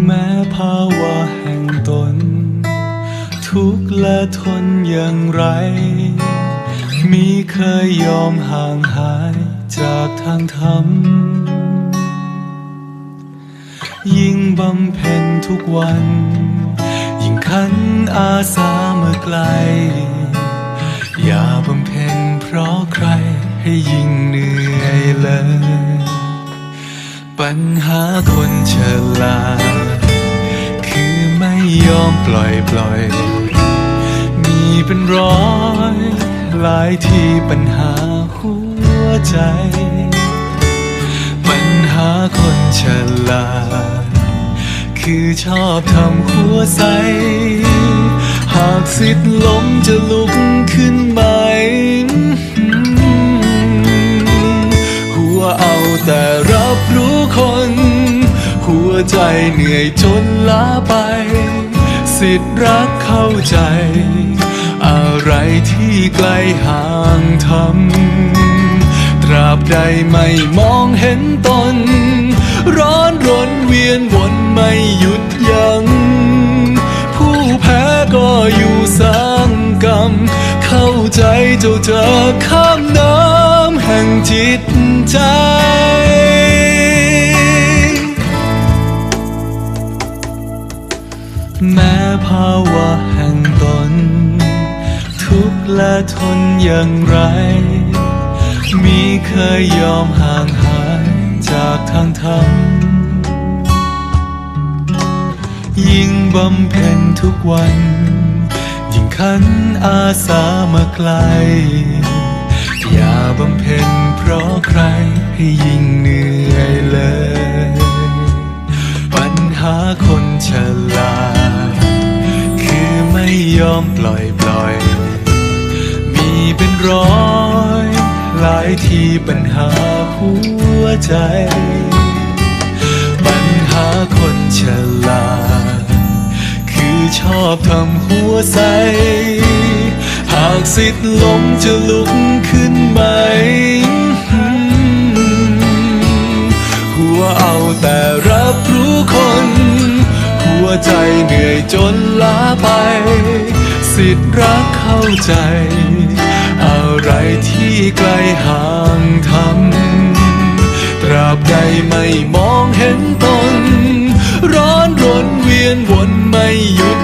แม้ภาวะแห่งตน ทุกข์และทนอย่างไร มีเคยยอมห่างหายจากทางธรรม ยิ่งบำเพ็ญทุกวัน ยิ่งขันอาสาเมื่อไกล อย่าบำเพ็ญเพราะใครให้ยิ่งเหนื่อยเลย ปัญหาคนฉลาด ยอมปล่อยปล่อย มีเป็นร้อย หลายที่ปัญหาหัวใจ ปัญหาคนฉลาด คือชอบทำหัวใส หากสิทธิ์ล้มจะลุกขึ้นไหมหัวเอาแต่รับรู้คน หัวใจเหนื่อยจนล้าไป สิทธิ์รักเข้าใจ อะไรที่ไกลห่างทำตราบใดไม่มองเห็นตน ร้อนรนเวียนวนไม่หยุดยัง้งผู้แพ้ก็อยู่สร้างกรรม เข้าใจเจ้าจะข้ามน้ำแห่งจิตใจ ภาวะแห่งตน ทุกข์และทนอย่างไร มีเคยยอมห่างหายจากทางธรรม ยิ่งบำเพ็ญทุกวัน ยิ่งขันอาสามาไกล อย่าบำเพ็ญเพราะใครให้ยิ่งเหนื่อยเลย อมปล่อยปล่อย มีเป็นร้อย หลายที่ปัญหาหัวใจ ปัญหาคนฉลาด คือชอบทำหัวใส หากสิทธิ์ล้มจะลุกขึ้นไหมหัวเอาแต่รับรู้คน หัวใจเหนื่อยจนล้าไปิทธิ์รักเข้าใจ อะไรที่ไกลห่างทำตราบใดไม่มองเห็นตน ร้อนรนเวียนวนไม่หยุด